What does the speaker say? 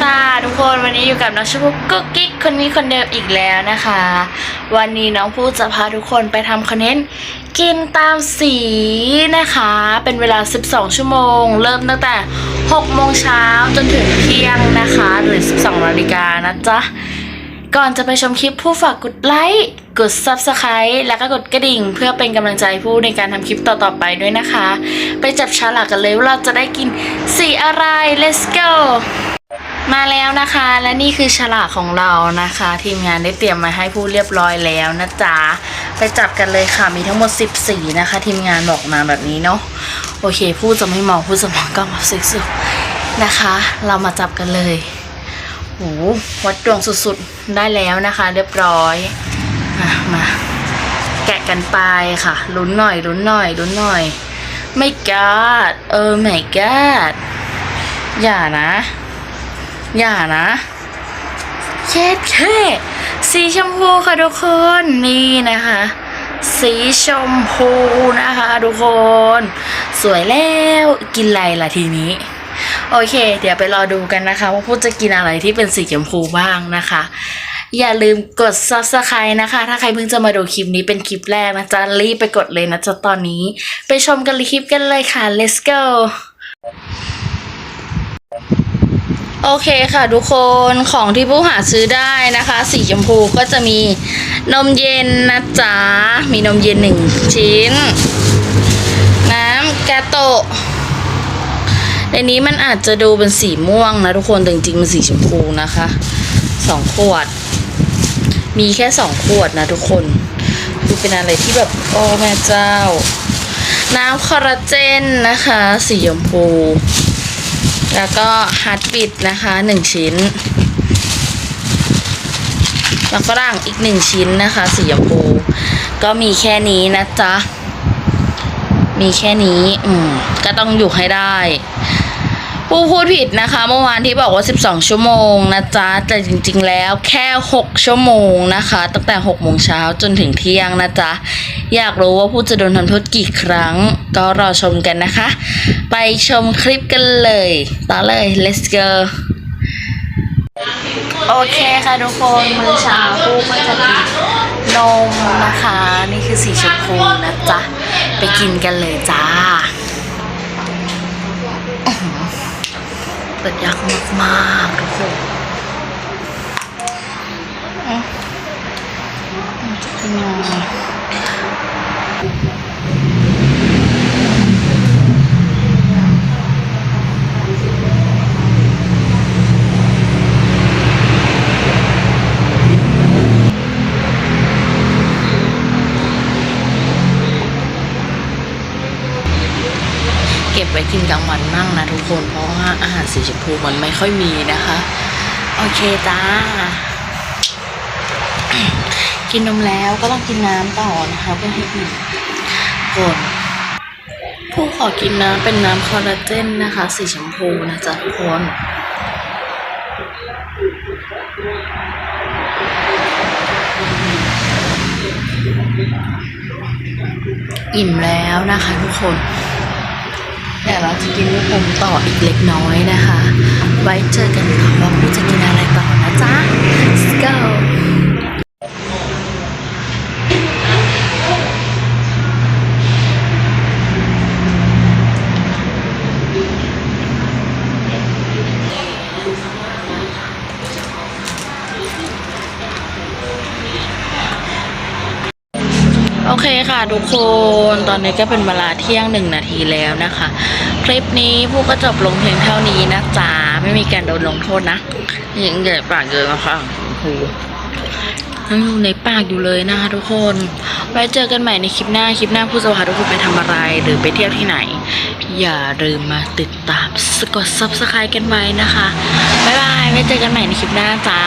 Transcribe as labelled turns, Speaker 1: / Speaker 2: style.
Speaker 1: ค่ะ ทุกคนวันนี้อยู่กับน้องชมพู่กุ๊กกิ๊กคนนี้คนเดิมอีกแล้วนะคะ วันนี้น้องผู้จะพาทุกคนไปทำคอนเทนต์กินตามสีนะคะ เป็นเวลา 12 ชั่วโมง เริ่มตั้งแต่ 6 โมงเช้าจนถึงเที่ยงนะคะ หรือ 12 นาฬิกานะจ๊ะ ก่อนจะไปชมคลิปผู้ฝากกดไลค์กด Subscribe แล้วก็กดกระดิ่ง เพื่อเป็นกำลังใจผู้ในการทำคลิปต่อๆไปด้วยนะคะ ไปจับฉลากกันเลยว่าเราจะได้กินสีอะไร let's go มาแล้วนะคะ และนี่คือฉลากของเรานะคะ ทีมงานได้เตรียมมาให้ผู้เรียบร้อยแล้วนะจ๊ะไปจับกันเลยค่ะมีทั้งหมด10สีนะคะ ทีมงานบอกมาแบบนี้เนาะโอเคผู้จะไม่มองผู้จะมองกล้องแบบสุดๆนะคะ เรามาจับกันเลยโหวัดดวงสุดๆได้แล้วนะคะ เรียบร้อยอะมาแกะกันไปค่ะลุ้นหน่อยลุ้นหน่อยลุ้นหน่อยไม่กาดเออไม่กาดอย่านะ อย่านะเคสแค่สีชมพูค่ะทุกคนนี่นะคะ สีชมพูนะคะทุกคน สวยแล้วกินอะไรล่ะทีนี้ โอเค เดี๋ยวไปรอดูกันนะคะ ว่าพูดจะกินอะไรที่เป็นสีชมพูบ้างนะคะ อย่าลืมกด subscribe นะคะ ถ้าใครเพิ่งจะมาดูคลิปนี้เป็นคลิปแรกนะจ๊ะรีบไปกดเลยนะจ๊ะตอนนี้ ไปชมกันเลยคลิปกันเลยค่ะ let's go โอเคค่ะทุกคนของที่ผู้หาซื้อได้นะคะ สีชมพูก็จะมีนมเย็นนะจ๊ะ มีนมเย็นหนึ่งชิ้น น้ำกาโตะในนี้มันอาจจะดูเป็นสีม่วงนะทุกคนแต่จริงๆมันสีชมพูนะคะสองขวด มีแค่สองขวดนะทุกคนดูเป็นอะไรที่แบบโอ้แม่เจ้า น้ำคอลลาเจนนะคะ สีชมพู แล้วก็ฮาร์ดบิดนะคะหนึ่งชิ้น แล้วฝรั่งอีกหนึ่งชิ้นนะคะสีชมพูก็มีแค่นี้นะจ๊ะ มีแค่นี้ อืม ก็ต้องอยู่ให้ได้ ผู้พูดผิดนะคะ เมื่อวานที่บอกว่า 12 ชั่วโมงนะจ๊ะ แต่จริงๆแล้วแค่ 6 ชั่วโมงนะคะ ตั้งแต่ 6 โมงเช้าจนถึงเที่ยงนะจ๊ะ อยากรู้ว่าผู้จะโดนทำโทษกี่ครั้ง ก็รอชมกันนะคะ ไปชมคลิปกันเลยต่อเลย let's go โอเคค่ะทุกคนมื้อเช้าผู้ก็จะกินนมนะคะ นี่คือสีชมพูนะจ๊ะ ไปกินกันเลยจ้า เปิดยากมากๆทุกคนอืมอืมจะเป็นยังไง ก็บไว้กินกลางวันมั่งนะทุกคน เพราะว่าอาหารสีชมพูมันไม่ค่อยมีนะคะ โอเคจ้า กินนมแล้วก็ต้องกินน้ำต่อนะคะเพื่อให้อิ่มก่อนผู้ขอกินน้ำเป็นน้ำคอลลาเจนนะคะ สีชมพูนะจ๊ะทุกคนอิ่มแล้วนะคะทุกคน แต่เราจะกินลูกอมต่ออีกเล็กน้อยนะคะ ไว้เจอกันต่ะว่าผู้จะกินอะไรต่อนะจ๊ะ let's go เคค่ะทุกคนตอนนี้ก็เป็นเวลาเที่ยงหนึ่งนาทีแล้วนะคะ คลิปนี้ผู้ก็จบลงเพียงเท่านี้นะจ๊ะไม่มีการโดนลงโทษนะยังใหญ่ปากเยอะนะคะครูยังอยู่ในปากอยู่เลยนะคะทุกคน ไว้เจอกันใหม่ในคลิปหน้าคลิปหน้าผู้จะพาทุกคนไปทำอะไรหรือไปเที่ยวที่ไหน อย่าลืมมาติดตามกด subscribe กันไว้นะคะบ๊ายบายไว้เจอกันใหม่ในคลิปหน้าจ้า